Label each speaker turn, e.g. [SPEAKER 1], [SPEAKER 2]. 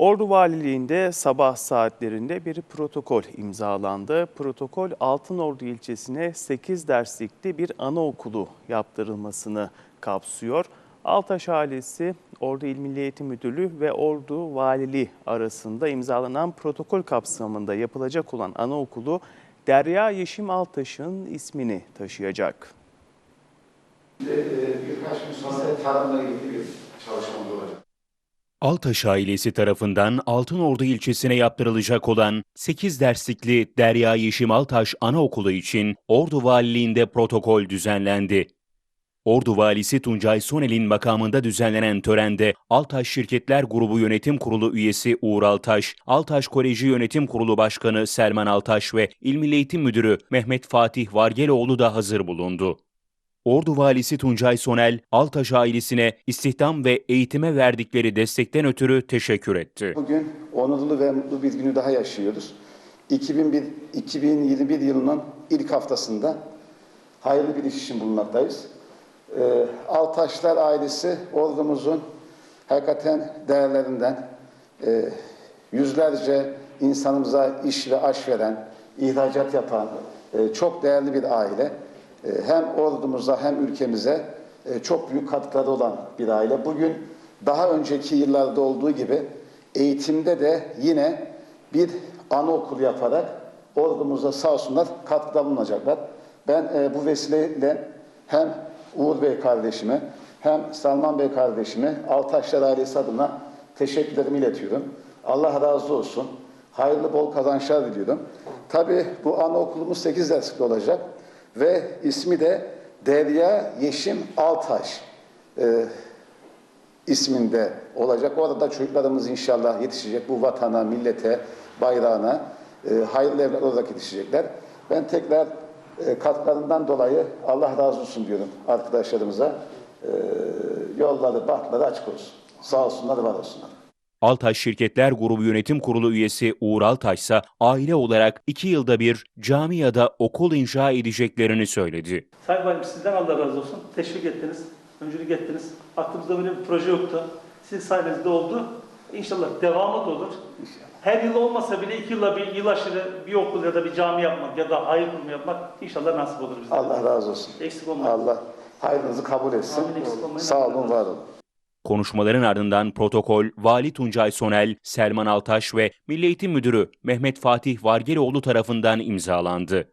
[SPEAKER 1] Ordu Valiliğinde sabah saatlerinde bir protokol imzalandı. Protokol Altınordu ilçesine 8 derslikli bir anaokulu yaptırılmasını kapsıyor. Altaş ailesi Ordu İl Milli Eğitim Müdürlüğü ve Ordu Valiliği arasında imzalanan protokol kapsamında yapılacak olan anaokulu Derya Yeşim Altaş'ın ismini taşıyacak.
[SPEAKER 2] Ee, birkaç gün sonra tarımla ilgili bir çalışmamız olacak.
[SPEAKER 3] Altaş ailesi tarafından Altınordu ilçesine yaptırılacak olan 8 derslikli Derya Yeşim Altaş Anaokulu için Ordu Valiliğinde protokol düzenlendi. Ordu Valisi Tuncay Sonel'in makamında düzenlenen törende Altaş Şirketler Grubu Yönetim Kurulu üyesi Uğur Altaş, Altaş Koleji Yönetim Kurulu Başkanı Selman Altaş ve İl Milli Eğitim Müdürü Mehmet Fatih Vargeloğlu da hazır bulundu. Ordu Valisi Tuncay Sonel, Altaş ailesine istihdam ve eğitime verdikleri destekten ötürü teşekkür etti.
[SPEAKER 2] Bugün onurlu ve mutlu bir günü daha yaşıyoruz. 2001, 2021 yılının ilk haftasında hayırlı bir iş için bulunmaktayız. Ee, Altaşlar ailesi ordumuzun hakikaten değerlerinden e, yüzlerce insanımıza iş ve aş veren, ihracat yapan e, çok değerli bir aile. E, hem ordumuza hem ülkemize e, çok büyük katkıları olan bir aile. Bugün daha önceki yıllarda olduğu gibi eğitimde de yine bir anaokulu yaparak ordumuza sağ olsunlar katkıda bulunacaklar. Ben e, bu vesileyle hem Uğur Bey kardeşime hem Salman Bey kardeşime Altaşlar ailesi adına teşekkürlerimi iletiyorum. Allah razı olsun. Hayırlı bol kazançlar diliyorum. Tabii bu anaokulumuz 8 derslikli olacak ve ismi de Derya Yeşim Altaş e, isminde olacak. Orada çocuklarımız inşallah yetişecek bu vatana, millete, bayrağına e, hayırlı evlat olarak yetişecekler. Ben tekrar e, katkılarından dolayı Allah razı olsun diyorum arkadaşlarımıza. E, yolları, bahtları açık olsun. Sağ olsunlar, var olsunlar.
[SPEAKER 3] Altaş Şirketler Grubu Yönetim Kurulu üyesi Uğur Altaş ise aile olarak iki yılda bir cami ya da okul inşa edeceklerini söyledi.
[SPEAKER 4] Sayın Valim sizden Allah razı olsun. Teşvik ettiniz, öncülük ettiniz. Aklımızda böyle bir proje yoktu. Sizin sayenizde oldu. İnşallah devamı da olur. Her yıl olmasa bile iki yıla bir yıl aşırı bir okul ya da bir cami yapmak ya da hayır kurumu yapmak inşallah nasip olur bize.
[SPEAKER 2] Allah razı olsun.
[SPEAKER 4] Eksik olmayın.
[SPEAKER 2] Allah hayrınızı kabul etsin.
[SPEAKER 4] Amin, eksik olmayın.
[SPEAKER 2] Sağ olun, var olun.
[SPEAKER 3] Konuşmaların ardından protokol Vali Tuncay Sonel, Selman Altaş ve Milli Eğitim Müdürü Mehmet Fatih Vargeloğlu tarafından imzalandı.